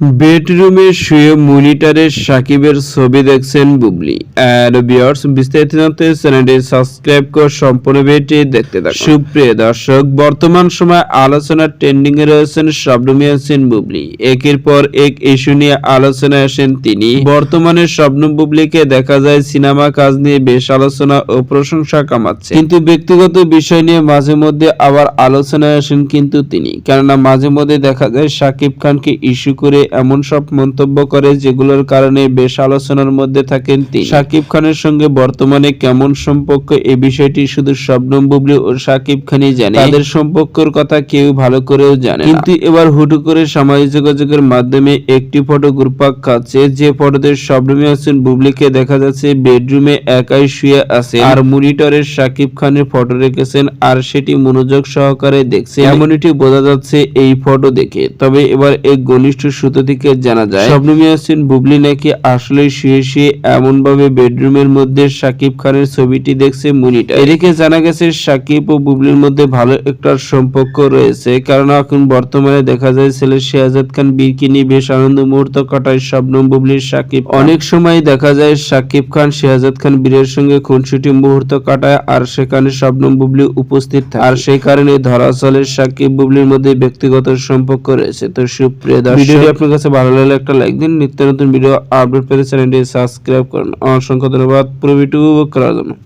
বেডরুমে শুয়ে মনিটরে সাকিবের ছবি দেখছেন বুবলি। আর বিয়ার্স বিস্তারিত জানতে চ্যানেলটি সাবস্ক্রাইব করে সম্পূর্ণ ভিডিওটি দেখতে থাকুন। সুপ্রিয় দর্শক, বর্তমান সময় আলোচনার ট্রেন্ডিং এ রয়েছেন শবনম ইয়াসিন বুবলি। একের পর এক ইস্যু নিয়ে আলোচনায় আসেন তিনি। বর্তমানে শবনম বুবলিকে দেখা যায় সিনেমা কাজ নিয়ে বেশ আলোচনা ও প্রশংসা কামাচ্ছে। কিন্তু ব্যক্তিগত বিষয় নিয়ে মাঝে মধ্যে আবার আলোচনায় আসেন কিন্তু তিনি। কেননা মাঝে মধ্যে দেখা যায় সাকিব খানকে ইস্যু করে এমন সব মন্তব্য করে যেগুলোর কারণে বেশ আলোচনার মধ্যে থাকেন তিনি। সাকিব খানের সঙ্গে বর্তমানে কেমন সম্পর্ক এই বিষয়টি শুধু শবনম বুবলি ও সাকিব খানই জানে। তাদের সম্পর্কের কথা কেউ ভালো করেও জানে কিন্তু এবার হুটু করে সামাজিক যোগাযোগের মাধ্যমে একটি ফটো গ্রুপাক খাচ্ছে যে ফটোতে শবনম ইয়াসিন বুবলিকে দেখা যাচ্ছে বেডরুমে একাই শুয়ে আছে আর মনিটরে সাকিব খানের ফটো রেখেছেন আর সেটি মনোযোগ সহকারে দেখছে এমন এমনটি বোঝা যাচ্ছে এই ফটো দেখে। তবে এবার এক ঘনিষ্ঠ সূত্র থেকে জানা যায় শবনম ইয়াসিন বুবলি নাকি আসলে শুয়ে শুয়ে এমন ভাবে বেডরুমের মধ্যে সাকিব খানের ছবিটি দেখছে মনিটর? এদিকে জানা গেছে সাকিব ও বুবলির মধ্যে ভালো একটা সম্পর্ক রয়েছে। কারণ এখন বর্তমানে দেখা যায় ছেলে শেহাজাদ খান বীরকে নিয়ে বেশ আনন্দ মুহূর্ত কাটায় শবনম বুবলির সাকিব অনেক সময় দেখা যায় সাকিব খান শেহাজাদ খান বীরের সঙ্গে খুনসুটি মুহূর্ত কাটায় আর সেখানে শবনম বুবলি উপস্থিত থাকে। আর সেই কারণে ধরা চলে সাকিব বুবলির মধ্যে ব্যক্তিগত সম্পর্ক রয়েছে। তো সুপ্রিয় দর্শক আপনার কাছে ভালো লাগলে একটা লাইক দিন। নিত্য নতুন ভিডিও আপডেট পেতে চ্যানেলটি সাবস্ক্রাইব করুন। অসংখ্য ধন্যবাদ। পুরো ভিডিও করার জন্য।